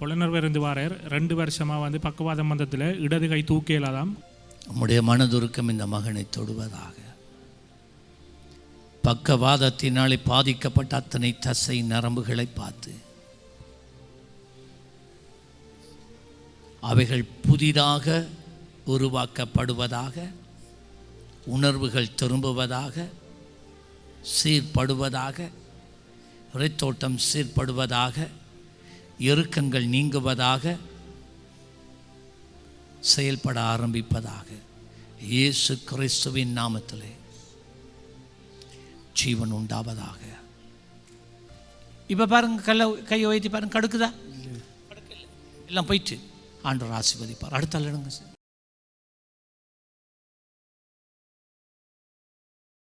புலனர்வு வாரர் ரெண்டு வருஷமாக வந்து பக்கவாத மந்தத்தில் இடது கை தூக்கியலாதாம். நம்முடைய மனதுருக்கம் இந்த மகனை தொடுவதாக. பக்கவாதத்தினாலே பாதிக்கப்பட்ட அத்தனை தசை நரம்புகளை பார்த்து அவைகள் புதிதாக உருவாக்கப்படுவதாக உணர்வுகள் திரும்புவதாக சீர்படுவதாக இறைத்தோட்டம் சீர்படுவதாக இறுக்கங்கள் நீங்குவதாக செயல்பட ஆரம்பிப்பதாக. இயேசு கிறிஸ்துவின் நாமத்திலே ஜீவன் உண்டாவதாக. இப்போ பாருங்க கல்ல கையை உயர்த்தி பாருங்க கடுக்குதா? எல்லாம் போயிட்டு ஆண்டவர் ஆசீர்வதிப்பார். அடுத்த எடுங்க சார்.